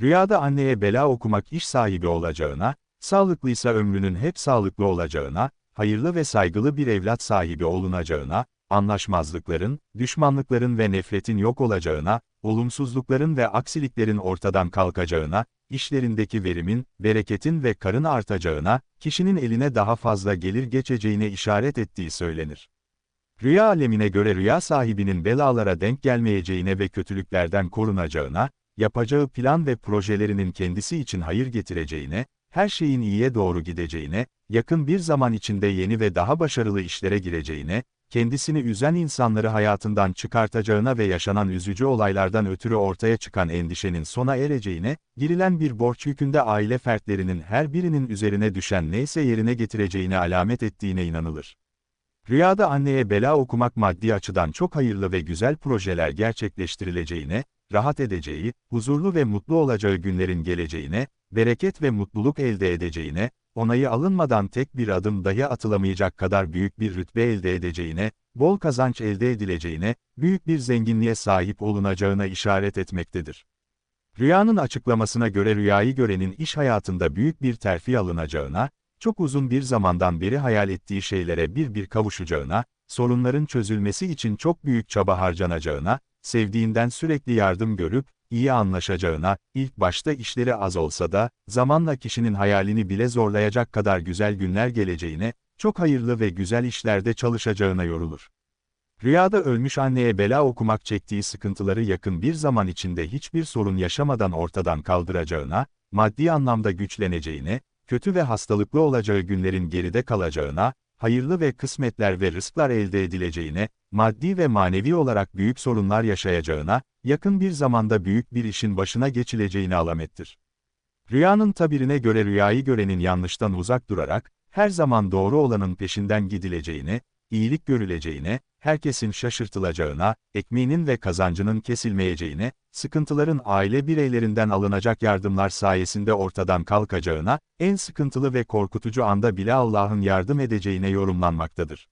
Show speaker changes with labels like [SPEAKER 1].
[SPEAKER 1] Rüyada anneye bela okumak iş sahibi olacağına, sağlıklıysa ömrünün hep sağlıklı olacağına, hayırlı ve saygılı bir evlat sahibi olunacağına, anlaşmazlıkların, düşmanlıkların ve nefretin yok olacağına, olumsuzlukların ve aksiliklerin ortadan kalkacağına, işlerindeki verimin, bereketin ve karın artacağına, kişinin eline daha fazla gelir geçeceğine işaret ettiği söylenir. Rüya alemine göre rüya sahibinin belalara denk gelmeyeceğine ve kötülüklerden korunacağına, yapacağı plan ve projelerinin kendisi için hayır getireceğine, her şeyin iyiye doğru gideceğine, yakın bir zaman içinde yeni ve daha başarılı işlere gireceğine, kendisini üzen insanları hayatından çıkartacağına ve yaşanan üzücü olaylardan ötürü ortaya çıkan endişenin sona ereceğine, girilen bir borç yükünde aile fertlerinin her birinin üzerine düşen neyse yerine getireceğine alamet ettiğine inanılır. Rüyada anneye bela okumak maddi açıdan çok hayırlı ve güzel projeler gerçekleştirileceğine, rahat edeceği, huzurlu ve mutlu olacağı günlerin geleceğine, bereket ve mutluluk elde edeceğine, onayı alınmadan tek bir adım dahi atılamayacak kadar büyük bir rütbe elde edeceğine, bol kazanç elde edileceğine, büyük bir zenginliğe sahip olunacağına işaret etmektedir. Rüyanın açıklamasına göre rüyayı görenin iş hayatında büyük bir terfi alınacağına, çok uzun bir zamandan beri hayal ettiği şeylere bir bir kavuşacağına, sorunların çözülmesi için çok büyük çaba harcanacağına, sevdiğinden sürekli yardım görüp, iyi anlaşacağına, ilk başta işleri az olsa da, zamanla kişinin hayalini bile zorlayacak kadar güzel günler geleceğine, çok hayırlı ve güzel işlerde çalışacağına yorulur. Rüyada ölmüş anneye bela okumak çektiği sıkıntıları yakın bir zaman içinde hiçbir sorun yaşamadan ortadan kaldıracağına, maddi anlamda güçleneceğine, kötü ve hastalıklı olacağı günlerin geride kalacağına, hayırlı ve kısmetler ve rızklar elde edileceğine, maddi ve manevi olarak büyük sorunlar yaşayacağına, yakın bir zamanda büyük bir işin başına geçileceğine alamettir. Rüyanın tabirine göre rüyayı görenin yanlıştan uzak durarak, her zaman doğru olanın peşinden gidileceğine, iyilik görüleceğine, herkesin şaşırtılacağına, ekmeğinin ve kazancının kesilmeyeceğine, sıkıntıların aile bireylerinden alınacak yardımlar sayesinde ortadan kalkacağına, en sıkıntılı ve korkutucu anda bile Allah'ın yardım edeceğine yorumlanmaktadır.